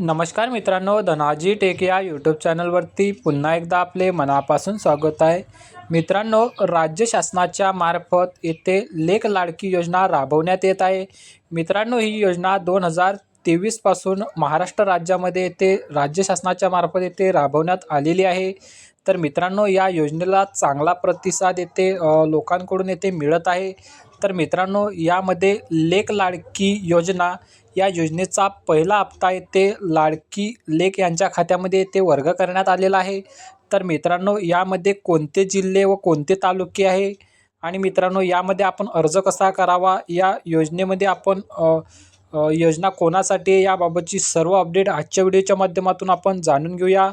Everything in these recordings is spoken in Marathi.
नमस्कार मित्रांनो धनाजी टेक या यूट्यूब चॅनलवरती पुन्हा एकदा आपले मनापासून स्वागत आहे. मित्रांनो राज्य शासनाच्या मार्फत येथे लेख लाडकी योजना राबवण्यात येत आहे. मित्रांनो ही योजना दोन हजार तेवीसपासून महाराष्ट्र राज्यामध्ये येथे राज्य शासनाच्या मार्फत येथे राबवण्यात आलेली आहे. तर मित्रांनो या योजनेला चांगला प्रतिसाद येथे लोकांकडून येथे मिळत आहे. तर मित्रांनो यामध्ये लेख लाडकी योजना या योजनेचा पहिला हप्ता येथे लाडकी लेक यांच्या खात्यामध्ये येथे वर्ग करण्यात आलेला आहे. तर मित्रांनो यामध्ये कोणते जिल्हे व कोणते तालुके आहे? आणि मित्रांनो यामध्ये आपण अर्ज कसा करावा? या योजनेमध्ये आपण योजना कोणासाठी आहे? याबाबतची सर्व अपडेट आजच्या व्हिडिओच्या माध्यमातून आपण जाणून घेऊया.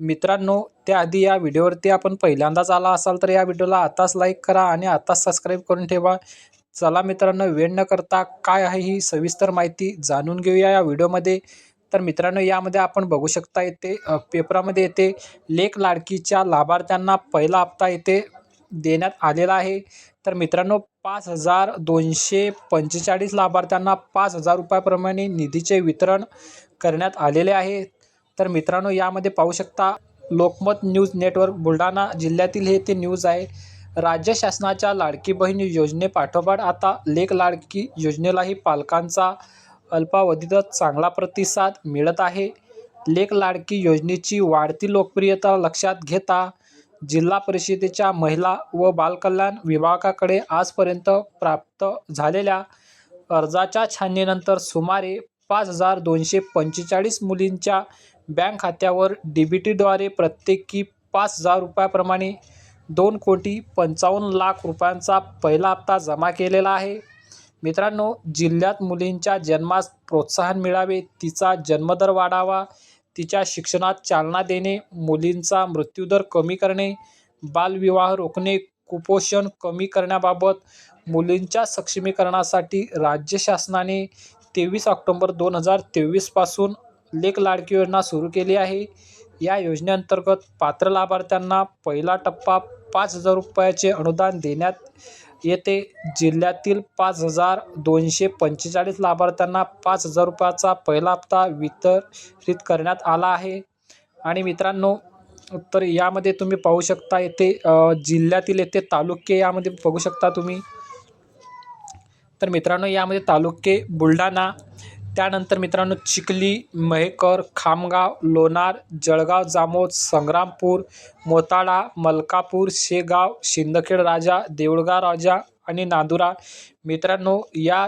मित्रांनो त्याआधी या व्हिडिओवरती आपण पहिल्यांदाच आला असाल तर या व्हिडिओला आताच लाईक करा आणि आताच सबस्क्राईब करून ठेवा. चला मित्रांनो वेळ न करता काय आहे ही सविस्तर माहिती जाणून घेऊया या व्हिडिओमध्ये. तर मित्रांनो यामध्ये आपण बघू शकता येते पेपरामध्ये येते लेख लाडकीच्या लाभार्थ्यांना पहिला हप्ता येथे देण्यात आलेला आहे. तर मित्रांनो पाच हजार दोनशे पंचेचाळीस लाभार्थ्यांना पाच हजार रुपयाप्रमाणे निधीचे वितरण करण्यात आलेले आहे. तर मित्रांनो यामध्ये पाहू शकता लोकमत न्यूज नेटवर्क बुलढाणा जिल्ह्यातील हे ते न्यूज आहे. राज्य शासनाच्या लाडकी बहीण योजनेपाठोपाठ आता लेक लाडकी योजनेलाही पालकांचा अल्पावधीतच चांगला प्रतिसाद मिळत आहे. लेक लाडकी योजनेची वाढती लोकप्रियता लक्षात घेता जिल्हा परिषदेच्या महिला व बालकल्याण विभागाकडे आजपर्यंत प्राप्त झालेल्या अर्जाच्या छाननीनंतर सुमारे पाच हजार दोनशे पंचेचाळीस मुलींच्या बँक खात्यावर डी बी टीद्वारे प्रत्येकी पाच हजार रुपयाप्रमाणे दोन कोटी पंचावन्न लाख रुपयांचा पहिला हप्ता जमा केलेला आहे. मित्रांनो जिल्ह्यात मुलींच्या जन्मास प्रोत्साहन मिळावे तिचा जन्मदर वाढावा तिच्या शिक्षणात चालना देणे मुलींचा मृत्यूदर कमी करणे बालविवाह रोखणे कुपोषण कमी करण्याबाबत मुलींच्या सक्षमीकरणासाठी राज्य शासनाने तेवीस ऑक्टोंबर दोन हजार तेवीसपासून लेख लाडकी योजना सुरू केली आहे. या योजनेअंतर्गत पात्र लाभार्थ्यांना पहिला टप्पा पाच हजार रुपयाचे अनुदान देण्यात येते. जिल्ह्यातील पाच हजार दोनशे पंचेचाळीस लाभार्थ्यांना पाच हजार रुपयाचा पहिला हप्ता वितरित करण्यात आला आहे. आणि मित्रांनो तर यामध्ये तुम्ही पाहू शकता येथे जिल्ह्यातील येथे तालुके यामध्ये बघू शकता तुम्ही. तर मित्रांनो यामध्ये तालुके बुलढाणा त्यानंतर मित्रांनो चिखली मेहकर खामगाव लोणार जळगाव जामोद संग्रामपूर मोताळा मलकापूर शेगाव शिंदखेड राजा देऊळगाव राजा आणि नांदुरा. मित्रांनो या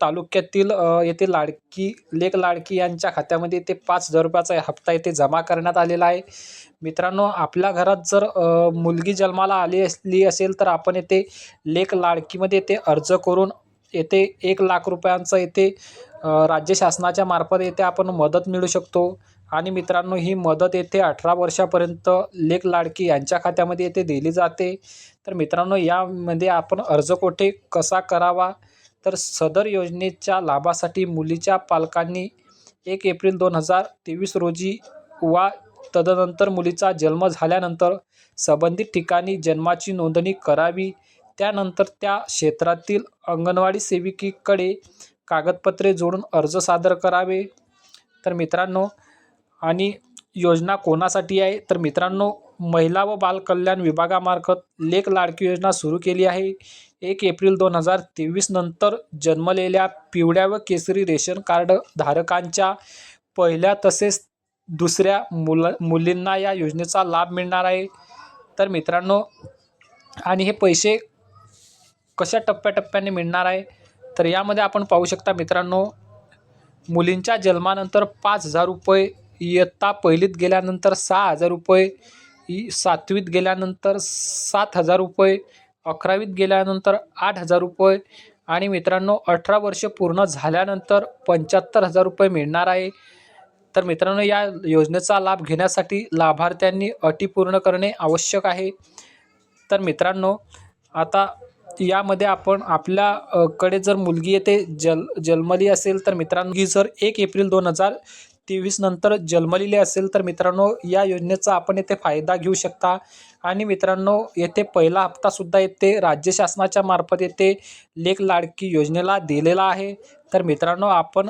तालुक्यातील येथे लाडकी लेख लाडकी यांच्या खात्यामध्ये ते पाच हजार रुपयाचा हप्ता येथे जमा करण्यात आलेला आहे. मित्रांनो आपल्या घरात जर मुलगी जन्माला आली असली असेल तर आपण येथे लेख लाडकीमध्ये ते अर्ज करून येथे एक लाख रुपयांचं येथे राज्य शासनाच्या मार्फत येथे आपण मदत मिळू शकतो. आणि मित्रांनो ही मदत येथे अठरा वर्षापर्यंत लेख लाडकी यांच्या खात्यामध्ये येथे दिली जाते. तर मित्रांनो यामध्ये आपण अर्ज कोठे कसा करावा? तर सदर योजनेच्या लाभासाठी मुलीच्या पालकांनी एक एप्रिल दोन हजार तेवीस रोजी वा तदनंतर मुलीचा जन्म झाल्यानंतर संबंधित ठिकाणी जन्माची नोंदणी करावी. त्यानंतर त्या क्षेत्रातील अंगणवाडी सेविकेकडे कागदपत्रे जोडून अर्ज सादर करावे. तर मित्रांनो आणि योजना कोणासाठी आहे? तर मित्रांनो महिला व बालकल्याण विभागामार्फत लेख लाडकी योजना सुरू केली आहे. एक एप्रिल दोन हजार तेवीस नंतर जन्मलेल्या पिवळ्या व केसरी रेशन कार्ड धारकांच्या पहिल्या तसेच दुसऱ्या मुल मुलींना या योजनेचा लाभ मिळणार आहे. तर मित्रांनो आणि हे पैसे कशा टप्प्याटप्प्याने मिळणार आहे तर यामध्ये आपण पाहू शकता मित्रांनो मुलींच्या जन्मानंतर पाच हजार रुपये इयत्ता पहिलीत गेल्यानंतर सहा हजार रुपये इ सातवीत गेल्यानंतर सात हजार रुपये अकरावीत गेल्यानंतर आठ हजार रुपये आणि मित्रांनो अठरा वर्ष पूर्ण झाल्यानंतर पंच्याहत्तर हजार रुपये मिळणार आहे. तर मित्रांनो या योजनेचा लाभ घेण्यासाठी लाभार्थ्यांनी अटी पूर्ण करणे आवश्यक आहे. तर मित्रांनो आता यामध्ये आपण आपल्या कडे जर मुलगी येते जल जन्मली असेल तर मित्रांनो ही जर एक एप्रिल दोन हजार तेवीस नंतर जन्मलेली असेल तर मित्रांनो या योजनेचा आपण येथे फायदा घेऊ शकता. आणि मित्रांनो येथे पहिला हप्तासुद्धा येथे राज्य शासनाच्या मार्फत येथे लेख लाडकी योजनेला दिलेला आहे. तर मित्रांनो आपण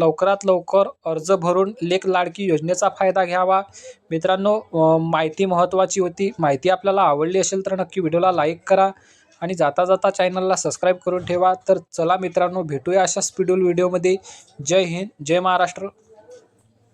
लवकरात लवकर अर्ज भरून लेख लाडकी योजनेचा फायदा घ्यावा. मित्रांनो माहिती महत्त्वाची होती. माहिती आपल्याला आवडली असेल तर नक्की व्हिडिओला लाईक करा. आणि जाता जाता चॅनलला सबस्क्राईब करून ठेवा. तर चला मित्रांनो भेटूया अशा स्पीडूल व्हिडिओमध्ये जय हिंद जय महाराष्ट्र.